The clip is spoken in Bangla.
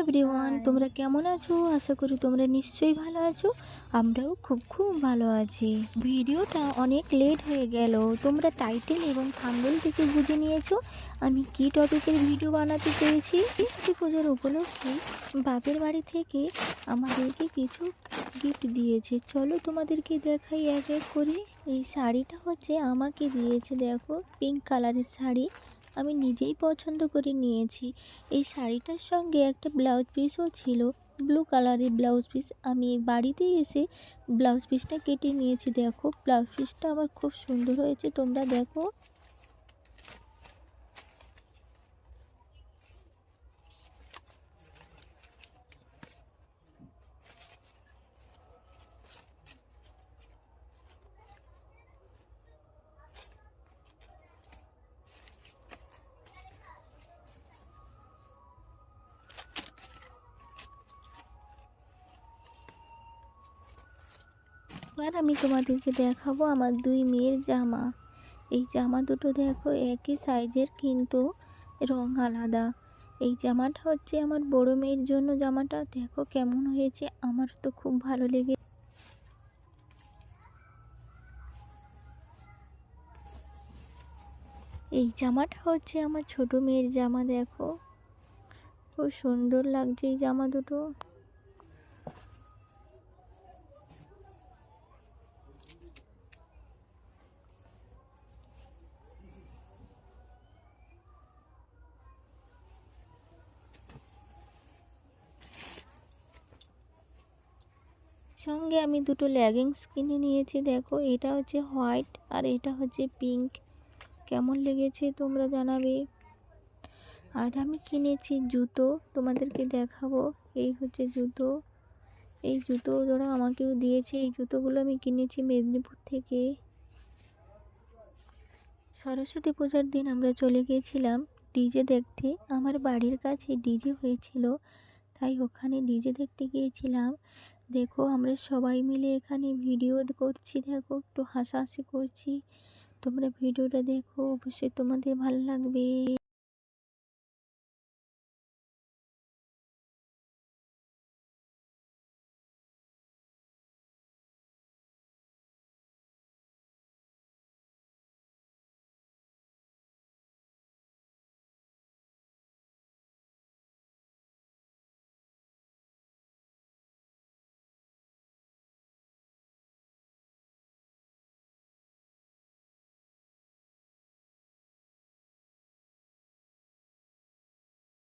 এভরিওয়ান তোমরা কেমন আছো? আশা করি তোমরা নিশ্চয়ই ভালো আছো। আমরাও খুব খুব ভালো আছি। ভিডিওটা অনেক লেট হয়ে গেল। তোমরা টাইটেল এবং থাম্বেল থেকে বুঝে নিয়েছো আমি কি টপিকের ভিডিও বানাতে চেয়েছি সরস্বতী পুজোর উপলক্ষে বাপের বাড়ি থেকে আমাদেরকে কিছু গিফট দিয়েছে। চলো তোমাদেরকে দেখাই এক এক করে। এই শাড়িটা হচ্ছে আমাকে দিয়েছে দেখো পিঙ্ক কালারের শাড়ি। আমি নিজেই পছন্দ করে নিয়েছি। এই শাড়িটার সঙ্গে একটা ব্লাউজ পিসও ছিল। ব্লু কালারের ব্লাউজ পিস আমি বাড়িতে এসে ব্লাউজ পিসটা কেটে নিয়েছি। দেখো ব্লাউজ পিসটা আমার খুব সুন্দর হয়েছে। তোমরা দেখো। এবার আমি তোমাদেরকে দেখাবো আমার দুই মেয়ের জামা। এই জামা দুটো দেখো একই সাইজের, কিন্তু রং আলাদা। এই জামাটা হচ্ছে আমার বড় মেয়ের জন্য জামাটা। দেখো কেমন হয়েছে, আমার তো খুব ভালো লেগে এই জামাটা হচ্ছে আমার ছোট মেয়ের জামা, দেখো। খুব সুন্দর লাগছে এই জামা দুটো। সঙ্গে আমি দুটো লেগিংস কিনে নিয়েছি, দেখো এটা হচ্ছে হোয়াইট আর এটা হচ্ছে পিঙ্ক কেমন লেগেছে তোমরা জানাবে। আর আমি কিনেছি জুতো, তোমাদেরকে দেখাবো। এই হচ্ছে জুতো। এই জুতো ওরা আমাকেও দিয়েছে, এই জুতোগুলো আমি কিনেছি মেদিনীপুর থেকে। সরস্বতী পূজার দিন আমরা চলে গিয়েছিলাম ডিজে দেখতে। আমার বাড়ির কাছে ডিজে হয়েছিল, তাই ওখানে ডিজে দেখতে গিয়েছিলাম। দেখো আমরা সবাই মিলে এখানে ভিডিও করছি, দেখো একটু হাসাহাসি করছি। তোমরা ভিডিওটা দেখো, অবশ্যই তোমাদের ভালো লাগবে।